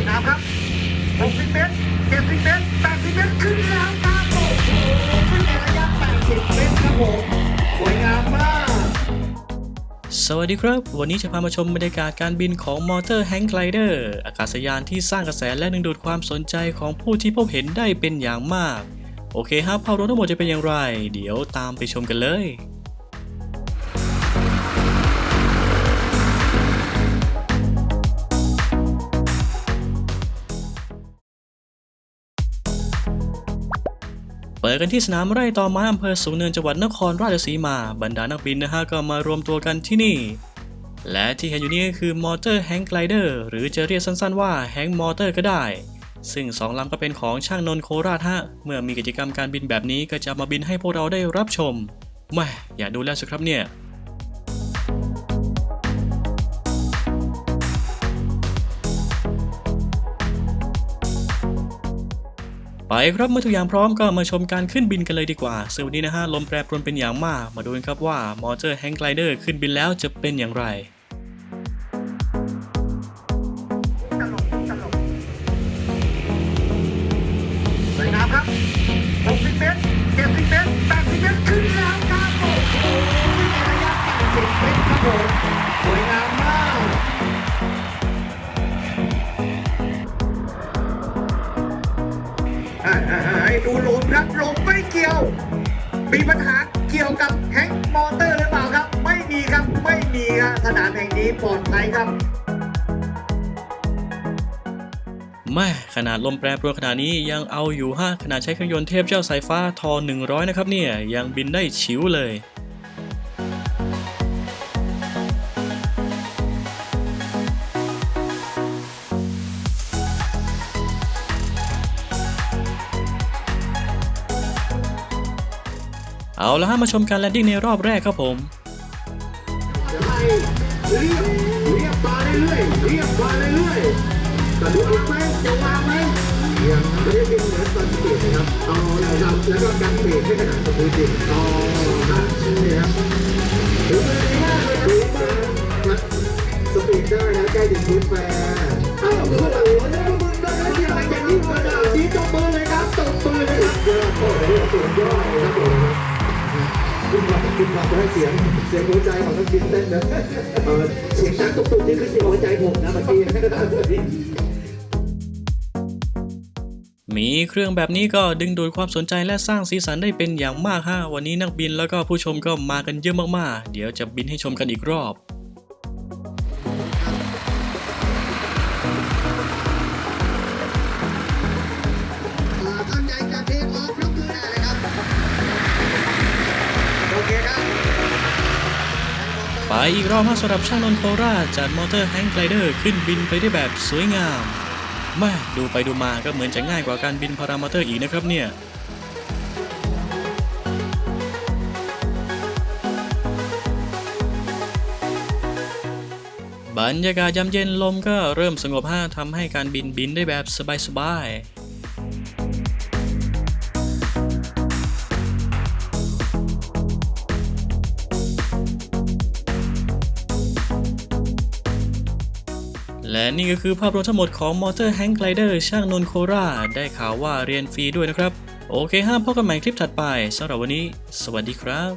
วยงามครับ 60 เมตร 70 เมตร 80 เมตร ขึ้นแล้วครับโอ้โหขึ้นในระยะ 80 เมตรครับผม สวยงามมาก สวัสดีครับ วันนี้จะพามาชมบรรยากาศการบินของมอเตอร์แฮงไกลเดอร์อากาศยานที่สร้างกระแสและดึงดูดความสนใจของผู้ที่พบเห็นได้เป็นอย่างมาก โอเคครับภาพรวมทั้งหมดจะเป็นอย่างไร เดี๋ยวตามไปชมกันเลย เปิดกันที่สนามไร่ต่อไม้อำเภอสูงเนินจังหวัดนครราชสีมาบรรดานักบินนะฮะก็มารวมตัวกันที่นี่ และที่เห็นอยู่นี่ก็คือมอเตอร์แฮงไกลเดอร์หรือจะเรียกสั้นๆว่าแฮงมอเตอร์ก็ได้ ซึ่งสองลำก็เป็นของช่างนนโคราชฮะเมื่อมีกิจกรรมการบินแบบนี้ก็จะมาบินให้พวกเราได้รับชมแม่อย่าดูแล้วสิครับเนี่ย ไปครับเมื่อทุกอย่างพร้อมก็มาชมการขึ้นบินกันเลยดีกว่าซึ่งวันนี้นะฮะลมแปรปรวนเป็นอย่างมาก มาดูกันครับว่ามอเตอร์แฮงไกลเดอร์ขึ้นบินแล้วจะเป็นอย่างไร ดูห้ดูลมครับลมไม่เกี่ยว มีปัญหาเกี่ยวกับแฮงก์มอเตอร์หรือเปล่าครับ ไม่มีครับไม่มีครับสนามแห่งนี้ปลอดภัยครับแม่ขนาดลมแปรปรวนขนาดนี้ยังเอาอยู่ฮะขนาดใช้เครื่องยนต์เทพเจ้าสายฟ้าทอ100 นะครับเนี่ย ยังบินได้ฉิวเลย เอาละฮะมาชมการแลนดิ้งในรอบแรกครับผมเรียบเรียบมาเรื่อยๆเรียบมาเรื่อยๆสะดุดไหมจะวางไหมยังไม่ได้เป็นเหมือนตอนเบรกนะครับเอาแล้วก็ดันเบรกให้ขนาดกับมือจริงอ๋อ คุณฟังได้เสียง เสียงหัวใจของนักบินเต้นนะเออเสียงดังตุกๆนี่คือเสียงหัวใจผมนะเมื่อกี้มีเครื่องแบบนี้ก็ดึงดูดความสนใจและสร้างสีสันได้เป็นอย่างมากฮะวันนี้นักบินแล้วก็ผู้ชมก็มากันเยอะมากๆ เดี๋ยวจะบินให้ชมกันอีกรอบ ไปอีกรอบฮะสำหรับช่างนนโคราชจัดมอเตอร์แฮงไกลเดอร์ขึ้นบินไปได้แบบสวยงามแม่ดูไปดูมาก็เหมือนจะง่ายกว่าการบินพารามอเตอร์อีกนะครับเนี่ยบรรยากาศยามเย็นลมก็เริ่มสงบฮะทำให้การบินบินได้แบบสบายๆ และนี่ก็คือภาพรวมทั้งหมดของ Motor Hang Glider ช่างนนโคราได้ข่าวว่าเรียนฟรีด้วยนะครับ โอเคห้ามพบกันใหม่คลิปถัดไปสำหรับวันนี้ สวัสดีครับ